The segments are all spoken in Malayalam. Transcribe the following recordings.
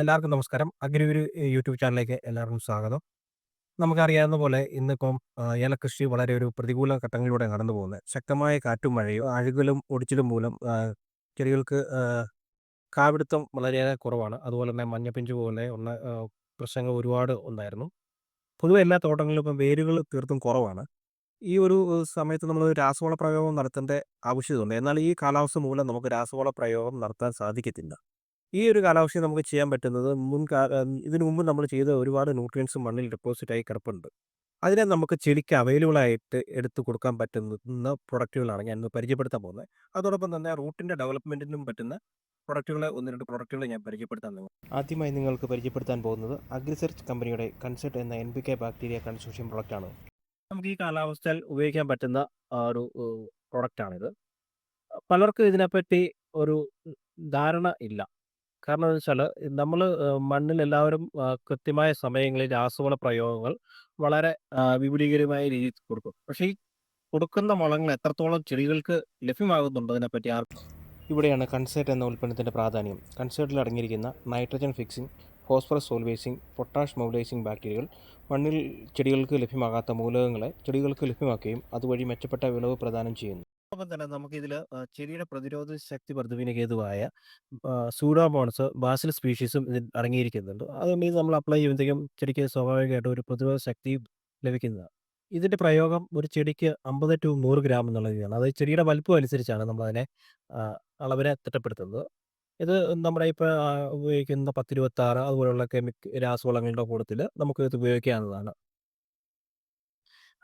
എല്ലാവർക്കും നമസ്കാരം. അഗ്രിഗുരു യൂട്യൂബ് ചാനലിലേക്ക് എല്ലാവർക്കും സ്വാഗതം. നമുക്കറിയാവുന്ന പോലെ ഇന്നിപ്പം ഏലക്കൃഷി വളരെ ഒരു പ്രതികൂല ഘട്ടങ്ങളിലൂടെ കടന്നു പോകുന്നത്. ശക്തമായ കാറ്റും മഴയും അഴുകലും ഒടിച്ചിലും മൂലം ചെടികൾക്ക് കാവിടുത്തം വളരെയേറെ കുറവാണ്. അതുപോലെ തന്നെ മഞ്ഞപ്പിഞ്ചു പോലെ ഉള്ള പ്രശ്നങ്ങൾ ഒരുപാട് ഉണ്ടായിരുന്നു. പൊതുവെ എല്ലാ തോട്ടങ്ങളിലും ഇപ്പം വേരുകൾ തീർത്തും കുറവാണ്. ഈ ഒരു സമയത്ത് നമ്മൾ രാസവള പ്രയോഗം നടത്തേണ്ട ആവശ്യമുണ്ട് എന്നാൽ ഈ കാലാവസ്ഥ മൂലം നമുക്ക് രാസവള പ്രയോഗം നടത്താൻ സാധിക്കത്തില്ല. ഈ ഒരു കാലാവസ്ഥ നമുക്ക് ചെയ്യാൻ പറ്റുന്നത് മുൻകാ ഇതിനു മുമ്പ് നമ്മൾ ചെയ്ത ഒരുപാട് ന്യൂട്രിയൻസ് മണ്ണിൽ ഡെപ്പോസിറ്റ് ആയി കിടപ്പുണ്ട്. അതിനെ നമുക്ക് ചെടിക്ക് അവൈലബിൾ ആയിട്ട് എടുത്തു കൊടുക്കാൻ പറ്റുന്ന പ്രൊഡക്റ്റുകളാണ് ഞാൻ ഇന്ന് പരിചയപ്പെടുത്താൻ പോകുന്നത്. അതോടൊപ്പം തന്നെ റൂട്ടിന്റെ ഡെവലപ്മെന്റിനും പറ്റുന്ന പ്രൊഡക്റ്റുകളെ 1, 2 പ്രൊഡക്റ്റുകളെ ഞാൻ പരിചയപ്പെടുത്താൻ ആദ്യമായി നിങ്ങൾക്ക് പരിചയപ്പെടുത്താൻ പോകുന്നത് അഗ്രിസെർച്ച് കമ്പനിയുടെ കൺസെർട്ട് എന്ന എൻ.പി.കെ ബാക്ടീരിയ കൺസ്യൂഷൻ പ്രൊഡക്റ്റാണ്. നമുക്ക് ഈ കാലാവസ്ഥയിൽ ഉപയോഗിക്കാൻ പറ്റുന്ന ഒരു പ്രൊഡക്റ്റാണിത്. പലർക്കും ഇതിനെപ്പറ്റി ഒരു ധാരണ ഇല്ല. കാരണം എന്ന് വെച്ചാൽ നമ്മൾ മണ്ണിൽ എല്ലാവരും കൃത്യമായ സമയങ്ങളിൽ രാസവള പ്രയോഗങ്ങൾ വളരെ വിപുലീകരമായ രീതിയിൽ കൊടുക്കും. പക്ഷേ ഈ കൊടുക്കുന്ന വളങ്ങൾ എത്രത്തോളം ചെടികൾക്ക് ലഭ്യമാകുന്നുണ്ട് അതിനെപ്പറ്റി ആർക്കും ഇവിടെയാണ് കൺസേർട്ട് എന്ന ഉൽപ്പന്നത്തിന്റെ പ്രാധാന്യം. കൺസേർട്ടിൽ അടങ്ങിയിരിക്കുന്ന nitrogen fixing, phosphorus solubilising, potash mobilising ബാക്ടീരിയകൾ മണ്ണിൽ ചെടികൾക്ക് ലഭ്യമാകാത്ത മൂലകങ്ങളെ ചെടികൾക്ക് ലഭ്യമാക്കുകയും അതുവഴി മെച്ചപ്പെട്ട വിളവ് പ്രദാനം ചെയ്യുന്നു. അപ്പം തന്നെ നമുക്കിതിൽ ചെടിയുടെ പ്രതിരോധ ശക്തി വർദ്ധിപ്പിക്കുന്ന ഹേതുവായ സൂഡോമോണസ്, ബാസിലസ് സ്പീഷീസും ഇതിൽ അടങ്ങിയിരിക്കുന്നുണ്ട്. അതുകൊണ്ട് ഇത് നമ്മൾ അപ്ലൈ ചെയ്യുമ്പോഴത്തേക്കും ചെടിക്ക് സ്വാഭാവികമായിട്ടും ഒരു പ്രതിരോധ ശക്തി ലഭിക്കുന്നതാണ്. ഇതിന്റെ പ്രയോഗം ഒരു ചെടിക്ക് 50 ടു നൂറ് ഗ്രാം എന്നുള്ള രീതിയാണ്. അത് ചെടിയുടെ വലുപ്പം അനുസരിച്ചാണ് നമ്മളതിനെ അളവിനെ തിട്ടപ്പെടുത്തുന്നത്. ഇത് നമ്മുടെ ഇപ്പോൾ ഉപയോഗിക്കുന്ന 1026 അതുപോലുള്ള കെമിക് രാസവളങ്ങളുടെ കൂട്ടത്തിൽ നമുക്ക് ഇത് ഉപയോഗിക്കാവുന്നതാണ്.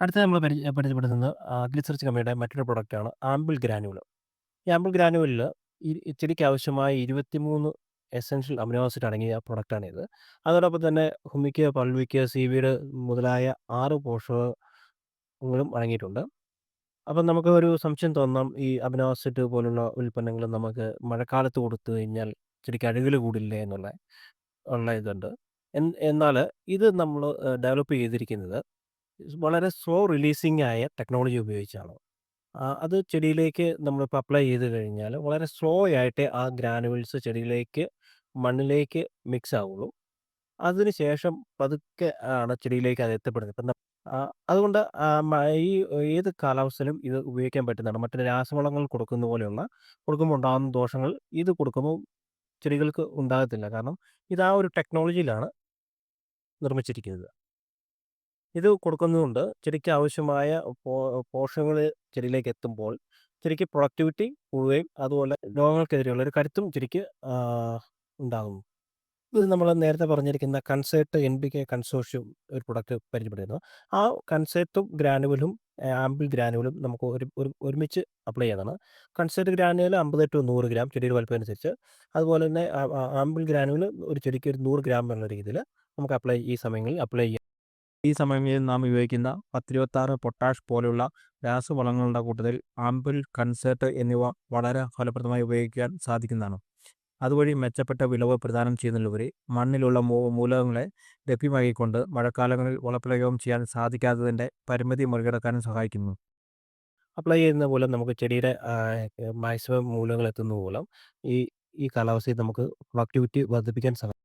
അടുത്തത് നമ്മൾ പരിചയ പരിചയപ്പെടുത്തുന്നത് അഗ്രിസെർച്ച് കമ്പനിയുടെ മറ്റൊരു പ്രൊഡക്റ്റാണ് ആംബിൾ ഗ്രാനുവൽ. ഈ ആംബിൾ ഗ്രാനുവലിൽ ഈ ചെടിക്ക് ആവശ്യമായ 23 മൂന്ന് അമിനോ ആസിഡ് അടങ്ങിയ പ്രൊഡക്റ്റാണിത്. അതോടൊപ്പം തന്നെ ഹുമിക്ക്, പൾവിക്ക്, സീവീഡ് മുതലായ ആറ് പോഷകങ്ങളും അടങ്ങിയിട്ടുണ്ട്. അപ്പം നമുക്ക് ഒരു സംശയം തോന്നാം ഈ അബിനോസിറ്റ് പോലുള്ള ഉൽപ്പന്നങ്ങൾ നമുക്ക് മഴക്കാലത്ത് കൊടുത്തു കഴിഞ്ഞാൽ ചെടിക്ക് അഴുകൽ കൂടില്ലേ എന്നുള്ള ഉള്ള ഇതുണ്ട്. എൻ എന്നാൽ ഇത് നമ്മൾ ഡെവലപ്പ് ചെയ്തിരിക്കുന്നത് വളരെ സ്ലോ റിലീസിംഗ് ആയ ടെക്നോളജി ഉപയോഗിച്ചാണ്. അത് ചെടിയിലേക്ക് നമ്മളിപ്പോൾ അപ്ലൈ ചെയ്ത് കഴിഞ്ഞാൽ വളരെ സ്ലോ ആയിട്ടേ ആ ഗ്രാനുവൽസ് ചെടിയിലേക്ക് മണ്ണിലേക്ക് മിക്സ് ആവുള്ളൂ. അതിനുശേഷം പതുക്കെ ആണ് ചെടിയിലേക്ക് അത് എത്തപ്പെടുന്നത്. ഇപ്പം അതുകൊണ്ട് ഈ ഏത് കാലാവസ്ഥയിലും ഇത് ഉപയോഗിക്കാൻ പറ്റുന്നതാണ്. മറ്റു രാസവളങ്ങൾ കൊടുക്കുന്ന പോലെയുള്ള കൊടുക്കുമ്പോൾ ഉണ്ടാകുന്ന ദോഷങ്ങൾ ഇത് കൊടുക്കുമ്പോൾ ചെടികൾക്ക് ഉണ്ടാകത്തില്ല. കാരണം ഇത് ആ ഒരു ടെക്നോളജിയിലാണ് നിർമ്മിച്ചിരിക്കുന്നത്. ഇത് കൊടുക്കുന്നതുകൊണ്ട് ചെടിക്ക് ആവശ്യമായ പോഷകങ്ങൾ ചെടിയിലേക്ക് എത്തുമ്പോൾ ചെടിക്ക് പ്രൊഡക്ടിവിറ്റി കൂടുകയും അതുപോലെ രോഗങ്ങൾക്കെതിരെയുള്ള ഒരു കരുത്തും ചെടിക്ക് ഉണ്ടാകുന്നു. ഇത് നമ്മൾ നേരത്തെ പറഞ്ഞിരിക്കുന്ന concert N B K consortium ഒരു പ്രൊഡക്റ്റ് പരിചയപ്പെട്ടിരുന്നു. ആ കൺസേർട്ടും ഗ്രാനുവലും ആംബിൾ ഗ്രാനുവലും നമുക്ക് ഒരു ഒരു ഒരുമിച്ച് അപ്ലൈ ചെയ്യുന്നതാണ് കൺസേർട്ട് ഗ്രാനുവൽ 50 ടു നൂറ് ഗ്രാം ചെടിയുടെ വലുപ്പം അനുസരിച്ച്. അതുപോലെ തന്നെ ആമ്പിൾ ഗ്രാനുവൽ ഒരു ചെടിക്ക് ഒരു നൂറ് ഗ്രാം എന്ന രീതിയിൽ നമുക്ക് അപ്ലൈ ഈ സമയങ്ങളിൽ അപ്ലൈ ചെയ്യാം. ഈ സമയങ്ങളിൽ നാം ഉപയോഗിക്കുന്ന 1026 പൊട്ടാഷ് പോലുള്ള രാസവളങ്ങളുടെ കൂട്ടത്തിൽ ആംബിൾ, കൺസേർട്ട് എന്നിവ വളരെ ഫലപ്രദമായി ഉപയോഗിക്കാൻ സാധിക്കുന്നതാണ്. അതുവഴി മെച്ചപ്പെട്ട വിളവ് പ്രദാനം ചെയ്യുന്നതിലുപരി മണ്ണിലുള്ള മൂലകങ്ങളെ ലഭ്യമാക്കിക്കൊണ്ട് മഴക്കാലങ്ങളിൽ വളപ്രയോഗം ചെയ്യാൻ സാധിക്കാത്തതിന്റെ പരിമിതി മറികടക്കാനും സഹായിക്കുന്നു. അപ്ലൈ ചെയ്യുന്ന മൂലം നമുക്ക് ചെടിയുടെ മാക്സിമം മൂലകങ്ങൾ എത്തുന്ന മൂലം ഈ ഈ കാലാവസ്ഥയിൽ നമുക്ക് പ്രൊഡക്ടിവിറ്റി വർദ്ധിപ്പിക്കാൻ സഹായിക്കും.